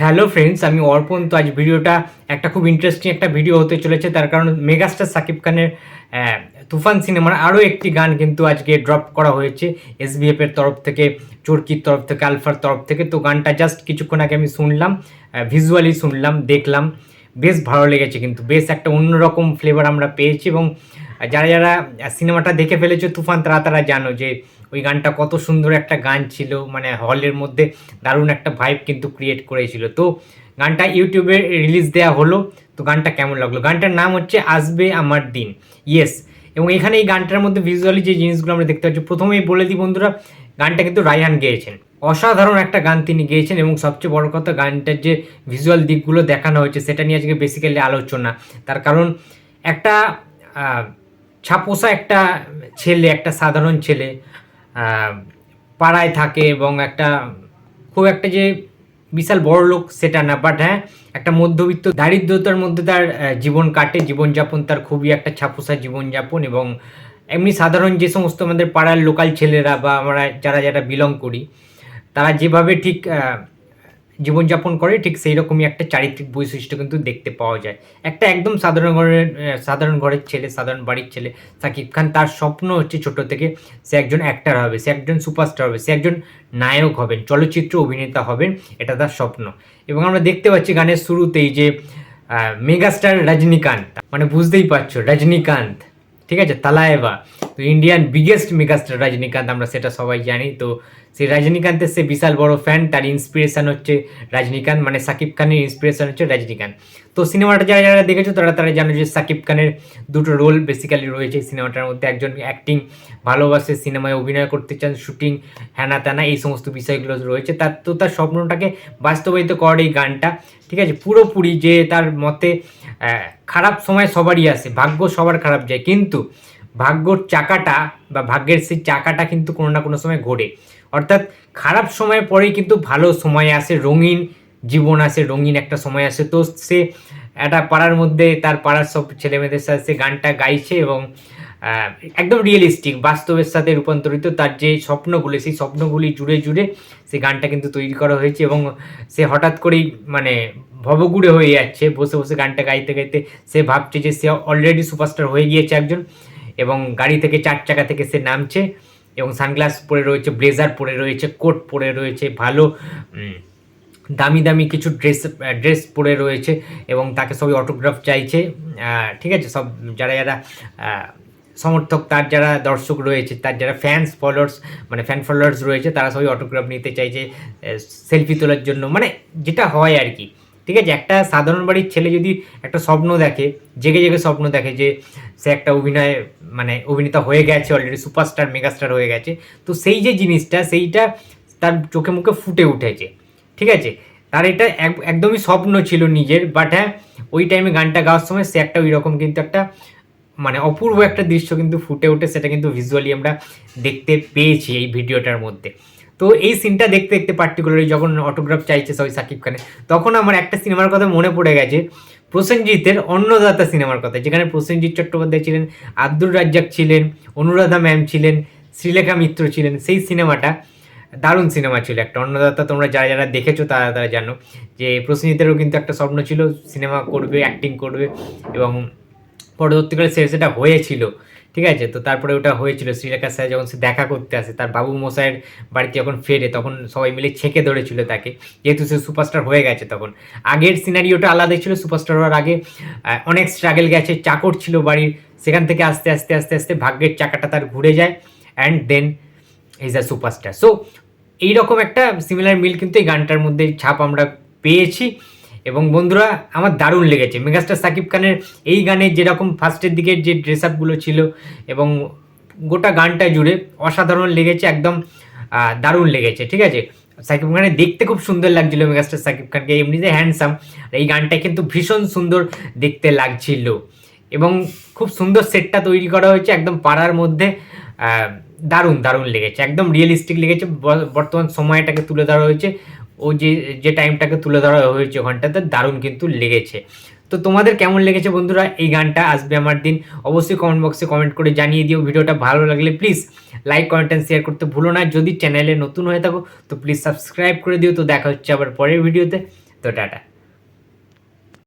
Hello friends আমি অর্পণ। তো আজ ভিডিওটা একটা খুব ইন্টারেস্টিং একটা ভিডিও হতে চলেছে। তার কারণ মেগাস্টার সাকিব খানের তুফান সিনেমার আরও একটি গান কিন্তু আজকে ড্রপ করা হয়েছে এসবিএফ এর তরফ থেকে, চরকির তরফ থেকে, আলফার তরফ থেকে। তো গানটা জাস্ট কিছুক্ষণ আগে আমি শুনলাম ভিজুয়ালি শুনলাম, দেখলাম। বেশ ভালো লেগেছে কিন্তু, বেশ একটা অন্যরকম ফ্লেভার আমরা পেয়েছি। এবং যারা যারা সিনেমাটা দেখে ফেলেছে, তুফান, তারা তারা জানো যে ওই গানটা কত সুন্দর একটা গান ছিল মানে হলের মধ্যে দারুণ একটা ভাইব কিন্তু ক্রিয়েট করেছিল। তো গানটা ইউটিউবে রিলিজ দেওয়া হলো, তো গানটা কেমন লাগল? গানটার নাম হচ্ছে আসবে আমার দিন। ইয়েস এবং এখানে এই গানটার মধ্যে ভিজুয়ালি যে জিনিসগুলো আমরা দেখতে পাচ্ছি, প্রথমেই বলে দিই বন্ধুরা, গানটা কিন্তু রায়হান গেয়েছেন। অসাধারণ একটা গান তিনি গেয়েছেন এবং সবচেয়ে বড় কথা, গানটার যে ভিজুয়াল দিকগুলো দেখানো হয়েছে, সেটা নিয়ে আজকে বেসিক্যালি আলোচনা। তার কারণ একটা ছাপোষা একটা ছেলে, একটা সাধারণ ছেলে পাড়ায় থাকে এবং একটা, খুব একটা যে বিশাল বড় লোক সেটা না বাট হ্যাঁ একটা মধ্যবিত্ত, দারিদ্রতার মধ্যে তার জীবন কাটে। জীবনযাপন তার খুবই একটা ছাপোসা জীবনযাপন এবং এমনি সাধারণ যে সমস্ত আমাদের পাড়ার লোকাল ছেলেরা বা আমরা যারা যারা বিলং করি, তারা যেভাবে ঠিক জীবনযাপন করে, ঠিক সেই রকমই একটা চারিত্রিক বৈশিষ্ট্য কিন্তু দেখতে পাওয়া যায়। একটা একদম সাধারণ ঘরের সাধারণ ঘরের ছেলে, সাধারণ বাড়ির ছেলে, সাকিব খান, তার স্বপ্ন হচ্ছে ছোট থেকে সে একজন অ্যাক্টার হবে, সে একজন সুপারস্টার হবে, সে একজন নায়ক হবেন, চলচ্চিত্র অভিনেতা হবেন, এটা তার স্বপ্ন। এবং আমরা দেখতে পাচ্ছি গানের শুরুতেই যে মেগাস্টার রজনীকান্ত মানে বুঝতেই পারছ, রজনীকান্ত। ঠিক আছে? তালায়েবা তো ইন্ডিয়ান বিগেস্ট মেগাস্টার রজনীকান্ত আমরা সেটা সবাই জানি। তো সেই রজনীকান্তের সে বিশাল বড় ফ্যান তার ইন্সপিরেশান হচ্ছে রজনীকান্ত মানে সাকিব খানের ইন্সপিরেশান হচ্ছে রজনীকান্ত তো সিনেমাটা যারা যারা দেখেছ, তারা তারা জানো যে সাকিব খানের দুটো রোল বেসিক্যালি রয়েছে সিনেমাটার মধ্যে। একজন অ্যাক্টিং ভালোবাসে, সিনেমায় অভিনয় করতে চান শুটিং হ্যানা ত্যানা এই সমস্ত বিষয়গুলো রয়েছে। তার তো তার স্বপ্নটাকে বাস্তবায়িত করার এই গানটা। ঠিক আছে? পুরোপুরি যে তার মতে খারাপ সময় সবারই আসে ভাগ্য সবার খারাপ যায়, কিন্তু ভাগ্যর চাকাটা বা ভাগ্যের সেই চাকাটা কিন্তু কোনো না কোনো সময় ঘোরে। অর্থাৎ খারাপ সময় পরেই কিন্তু ভালো সময় আসে, রঙিন জীবন আসে, রঙিন একটা সময় আসে। তো সে একটা পাড়ার মধ্যে তার পাড়ার সব ছেলেমেয়েদের সাথে সে গানটা গাইছে এবং একদম রিয়েলিস্টিক বাস্তবের সাথে রূপান্তরিত তার যে স্বপ্নগুলি, সেই স্বপ্নগুলি জুড়ে জুড়ে সেই গানটা কিন্তু তৈরি করা হয়েছে এবং সে হঠাৎ করেই মানে ভবগুড়ে হয়ে যাচ্ছে, বসে বসে গানটা গাইতে গাইতে সে ভাবছে যে সে অলরেডি সুপারস্টার হয়ে গিয়েছে একজন এবং গাড়ি থেকে চার চাকা থেকে সে নামছে এবং সানগ্লাস পরে রয়েছে, ব্লেজার পরে রয়েছে, কোট পরে রয়েছে, ভালো দামি দামি কিছু ড্রেস ড্রেস পরে রয়েছে এবং তাকে সবাই অটোগ্রাফ চাইছে। ঠিক আছে, সব যারা যারা সমর্থক, তার যারা দর্শক রয়েছে, তার যারা ফ্যান্স ফলোয়ার্স মানে ফ্যান ফলোয়ার্স রয়েছে, তারা সবাই অটোগ্রাফ নিতে চাইছে সেলফি তোলার জন্য। মানে যেটা হয় আর কি। ঠিক আছে, একটা সাধারণ বাড়ির ছেলে যদি একটা স্বপ্ন দেখে, জেগে জেগে স্বপ্ন দেখে যে, সে একটা অভিনয় মানে অভিনেতা হয়ে গেছে অলরেডি সুপারস্টার মেগাস্টার হয়ে গেছে, তো সেই যে জিনিসটা, সেইটা তার চোখে মুখে ফুটে উঠেছে। ঠিক আছে? তার এটা এক- একদমই স্বপ্ন ছিল নিজের বাট হ্যাঁ ওই টাইমে গানটা গাওয়ার সময় সে একটা ওই রকম কিন্তু একটা মানে অপূর্ব একটা দৃশ্য কিন্তু ফুটে ওঠে সেটা কিন্তু ভিজুয়ালি আমরা দেখতে পেয়েছি এই ভিডিওটার মধ্যে। তো এই সিনটা দেখতে দেখতে পার্টিকুলারলি যখন অটোগ্রাফ চাইছে সবাই সাকিব খানের, তখন আমার একটা সিনেমার কথা মনে পড়ে গেছে, প্রসেনজিতের অন্নদাতা সিনেমার কথা, যেখানে প্রসেনজিৎ চট্টোপাধ্যায় ছিলেন, আব্দুর রাজ্জাক ছিলেন, অনুরাধা ম্যাম ছিলেন, শ্রীলেখা মিত্র ছিলেন, সেই সিনেমাটা দারুণ সিনেমা ছিল একটা। অন্নদাতা তোমরা যারা যারা দেখেছ তারা তারা জানো যে প্রসেনজিতেরও কিন্তু একটা স্বপ্ন ছিল সিনেমা করবে অ্যাক্টিং করবে এবং পরবর্তীকালে সে সেটা হয়েছিল, ঠিক আছে? তো তারপরে ওটা হয়েছিল শ্রীলেখার সাথে যখন সে দেখা করতে আসে, তার বাবু মশাইয়ের বাড়িতে যখন ফেরে, তখন সবাই মিলে ছেঁকে ধরেছিল তাকে। যেহেতু সে সুপারস্টার হয়ে গেছে তখন। আগের সিনারিওটা আলাদা ছিল, সুপারস্টার হওয়ার আগে অনেক স্ট্রাগেল গেছে, চাকর ছিল বাড়ির। সেখান থেকে আস্তে আস্তে আস্তে আস্তে ভাগ্যের চাকাটা তার ঘুরে যায় and then is a superstar so এইরকম একটা সিমিলার মিল কিন্তু এই গানটার মধ্যে ছাপ আমরা পেয়েছি। এবং বন্ধুরা, আমার দারুণ লেগেছে। মেগাস্টার সাকিব খানের এই গানে যেরকম ফার্স্টের দিকের যে ড্রেস আপগুলো ছিল এবং গোটা গানটা জুড়ে অসাধারণ লেগেছে, একদম দারুণ লেগেছে, ঠিক আছে? সাকিব খানের দেখতে খুব সুন্দর লাগছিল মেগাস্টার সাকিব খানকে, এমনিতে হ্যান্ডসাম এই গানটা কিন্তু ভীষণ সুন্দর দেখতে লাগছিল। এবং খুব সুন্দর সেটটা তৈরি করা হয়েছে একদম পাড়ার মধ্যে দারুণ দারুণ লেগেছে, একদম রিয়েলিস্টিক লেগেছে বর্তমান সময়টাকে তুলে ধরা হয়েছে। ও যে যে টাইমটাকে তুলে ধরা হয়েছে ওখানটাতে দারুণ কিন্তু লেগেছে। তো তোমাদের কেমন লেগেছে বন্ধুরা? এই গানটা আসবে আমার দিন। অবশ্যই কমেন্ট বক্সে কমেন্ট করে জানিয়ে দিও। ভিডিওটা ভালো লাগলে please like comment and share করতে ভুলো না। যদি চ্যানেলে নতুন হয়ে থাকো, তো প্লিজ সাবস্ক্রাইব করে দিও। তো দেখা হচ্ছে আবার পরের ভিডিওতে তো টাটা।